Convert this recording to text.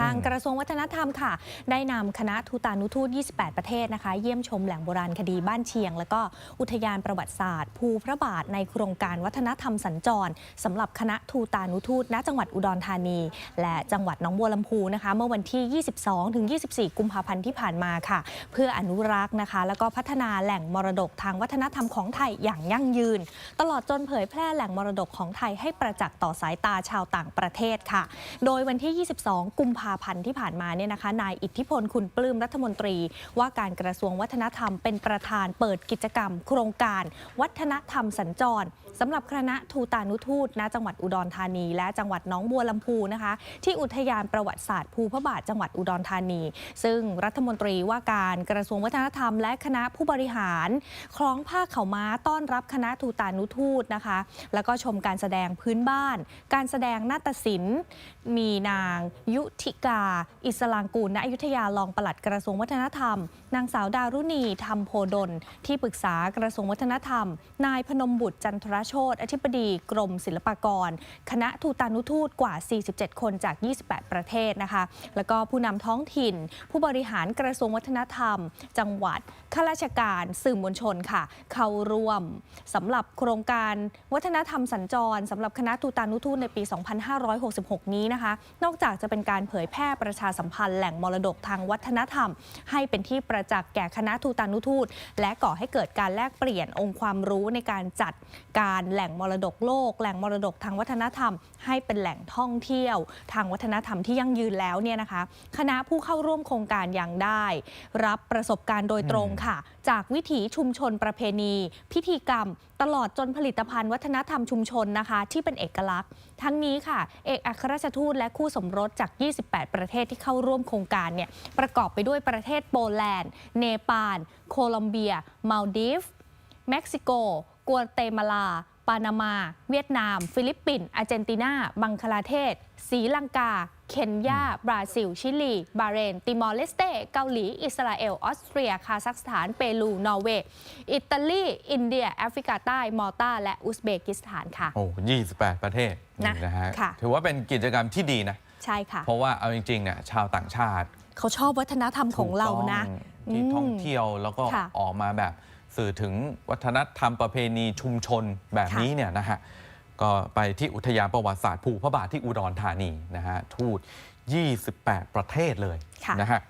ทางอืมกระทรวงวัฒนธรรมค่ะ ได้นำคณะทูตานุทูต 28 ประเทศนะคะ เยี่ยมชมแหล่งโบราณคดีบ้านเชียง แล้วก็อุทยานประวัติศาสตร์ ภูพระบาทในโครงการวัฒนธรรมสัญจรสำหรับคณะทูตานุทูตณจังหวัดอุดรธานี และจังหวัดหนองบัวลำพูนะคะ เมื่อวันที่ 22 ถึง 24 กุมภาพันธ์ที่ผ่านมาค่ะ เพื่ออนุรักษ์นะคะ แล้วก็พัฒนาแหล่งมรดกทางวัฒนธรรมของไทยอย่างยั่งยืน ตลอดจนเผยแพร่แหล่งมรดกของไทยให้ประจักษ์ต่อสายตาชาวต่างประเทศค่ะ โดยวันที่ 22 กุมภาพันธ์ที่ผ่านมาเนี่ยนะคะนายอิทธิพลคุณปลื้มรัฐมนตรี ว่าการกระทรวงวัฒนธรรมเป็นประธานเปิดกิจกรรม โครงการ วัฒนธรรมสัญจรสำหรับคณะทูตานุทูตณจังหวัดอุดรธานี และจังหวัดน้องบัวลำพูนะคะที่อุทยานประวัติศาสตร์ภูพระบาทจังหวัดอุดรธานี ซึ่งรัฐมนตรีว่าการกระทรวงวัฒนธรรม และคณะผู้บริหารคล้องผ้าเข่าม้าต้อนรับคณะทูตานุทูตนะคะ แล้วก็ชมการแสดงพื้นบ้าน การแสดงนาฏศิลป์ มีนางยุธิกาอิสลางกูลณอยุธยา รองปลัดกระทรวงวัฒนธรรม นางสาวดารุณีธรรมโพดล ที่ปรึกษากระทรวงวัฒนธรรม นายพนมบุตรจันทรโชตอธิบดีกรมศิลปากร คณะทูตานุทูตกว่า 47 คนจาก 28 ประเทศนะคะ แล้วก็ผู้นำท้องถิ่น ผู้บริหารกระทรวงวัฒนธรรม จังหวัดข้าราชการสื่อมวลชนค่ะ เข้าร่วมสำหรับโครงการวัฒนธรรมสัญจรสำหรับคณะทูตานุทูตในปี 2566 นี้นะคะ นอกจากจะเป็นการเผยแพร่ประชาสัมพันธ์แหล่งมรดกทางวัฒนธรรม ให้เป็นที่ประจักษ์แก่คณะทูตานุทูต และก่อให้เกิดการแลกเปลี่ยนองค์ความรู้ในการจัดการแหล่งมรดกโลก แหล่งมรดกทางวัฒนธรรม ให้เป็นแหล่งท่องเที่ยว ทางวัฒนธรรมที่ยั่งยืนแล้วเนี่ยนะคะคณะผู้เข้าร่วมโครงการยังได้ รับประสบการณ์โดยตรงค่ะ จากวิถีชุมชนประเพณี พิธีกรรม ตลอดจนผลิตภัณฑ์วัฒนธรรมชุมชนนะคะ ที่เป็นเอกลักษณ์ ทั้งนี้ค่ะ เอกอัครราชทูตและคู่สมรสจาก 28ประเทศที่เข้าร่วมโครงการเนี่ยประกอบไปด้วยประเทศโปแลนด์ เนปาล โคลอมเบีย มาลดีฟ เม็กซิโก กัวเตมาลา ปานามา เวียดนาม ฟิลิปปินส์อาร์เจนตินา บังคลาเทศศรีลังกา เคนยา บราซิล ชิลี บาห์เรน ติมอร์เลสเต เกาหลี อิสราเอล ออสเตรีย คาซัคสถาน เปรู นอร์เวย์ อิตาลี อินเดีย แอฟริกาใต้ มอลตา และอุซเบกิสถานค่ะ โอ้28 ประเทศนะนะฮะค่ะถือว่าเป็นกิจกรรมที่ดีนะ ใช่ค่ะ เพราะว่าเอาจริงๆเนี่ยชาวต่างชาติเขาชอบวัฒนธรรมของเรานะ ถูกต้องที่อืมท่องเที่ยวแล้วก็ค่ะออกมาแบบสื่อถึงวัฒนธรรมประเพณีชุมชนแบบค่ะนี้เนี่ยนะฮะก็ไปที่อุทยานประวัติศาสตร์ภูพระบาทที่อุดรธานีนะฮะทูต 28 ประเทศเลยค่ะ นะฮะ